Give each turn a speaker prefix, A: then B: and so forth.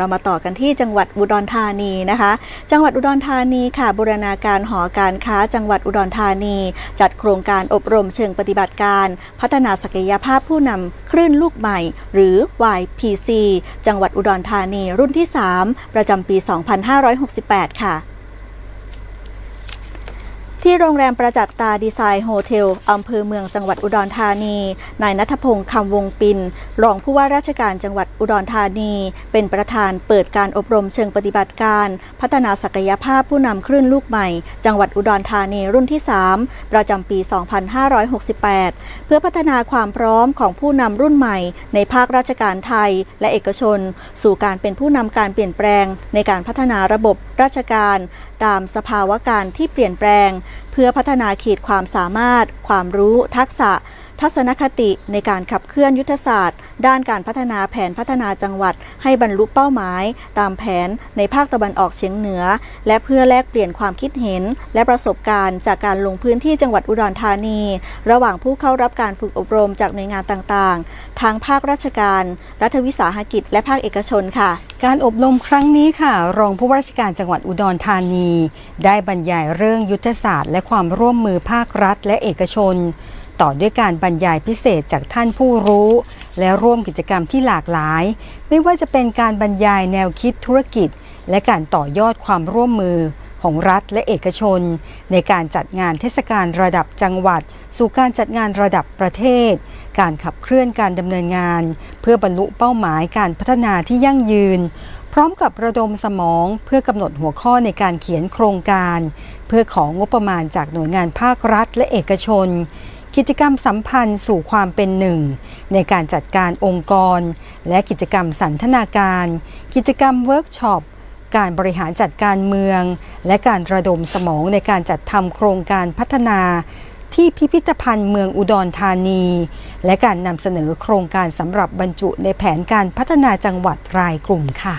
A: เรามาต่อกันที่จังหวัดอุดรธานีนะคะ จังหวัดอุดรธานีค่ะบูรณาการหอการค้าจังหวัดอุดรธานี จัดโครงการอบรมเชิงปฏิบัติการ พัฒนาศักยภาพผู้นำคลื่นลูกใหม่ หรือ YPC จังหวัดอุดรธานีรุ่นที่ 3 ประจำปี 2568 ค่ะ ที่โรงแรมประจักษ์ตาดีไซน์โฮเทลอำเภอเมืองจังหวัดอุดรธานี นายนัทพงศ์คำวงปิน รองผู้ว่าราชการจังหวัดอุดรธานี เป็นประธานเปิดการอบรมเชิงปฏิบัติการ พัฒนาศักยภาพผู้นำคลื่นลูกใหม่ จังหวัดอุดรธานีรุ่นที่ 3 ประจำปี 2568 เพื่อพัฒนาความพร้อมของผู้นำรุ่นใหม่ ในภาคราชการไทย และเอกชน สู่การเป็นผู้นำการเปลี่ยนแปลง ในการพัฒนาระบบราชการ ตามสภาวะการที่เปลี่ยนแปลงเพื่อพัฒนาขีดความสามารถ ความรู้ ทักษะ ทัศนคติในการขับเคลื่อนยุทธศาสตร์ ด้านการพัฒนาแผนพัฒนาจังหวัด ให้บรรลุเป้าหมาย ตามแผนในภาคตะวันออกเฉียงเหนือ และเพื่อแลกเปลี่ยนความคิดเห็น และประสบการณ์จากการลงพื้นที่จังหวัดอุดรธานี ระหว่างผู้เข้ารับการฝึกอบรมจากหน่วยงานต่างๆ ทางภาคราชการ รัฐวิสาหกิจ และภาคเอกชนค่ะ
B: การอบรมครั้งนี้ค่ะ รองผู้ว่าราชการจังหวัดอุดรธานี ได้บรรยายเรื่องยุทธศาสตร์ และความร่วมมือภาครัฐ และเอกชน ต่อด้วยการบรรยายพิเศษจากท่านผู้รู้ และร่วมกิจกรรมที่หลากหลาย ไม่ว่าจะเป็นการบรรยายแนวคิดธุรกิจ และการต่อยอดความร่วมมือของรัฐและเอกชน ในการจัดงานเทศกาลระดับจังหวัด สู่การจัดงานระดับประเทศ การขับเคลื่อนการดำเนินงาน เพื่อบรรลุเป้าหมายการพัฒนาที่ยั่งยืน พร้อมกับระดมสมองเพื่อกำหนดหัวข้อในการเขียนโครงการ เพื่อของงบประมาณจากหน่วยงานภาครัฐและเอกชน กิจกรรมสัมพันธ์สู่ความเป็นหนึ่ง ในการจัดการองค์กร และกิจกรรมสันทนาการ กิจกรรมเวิร์กช็อปการบริหารจัดการเมือง และการระดมสมองในการจัดทำโครงการพัฒนา ที่พิพิธภัณฑ์เมืองอุดรธานี และการนำเสนอโครงการสำหรับบรรจุในแผนการพัฒนาจังหวัดรายกลุ่มค่ะ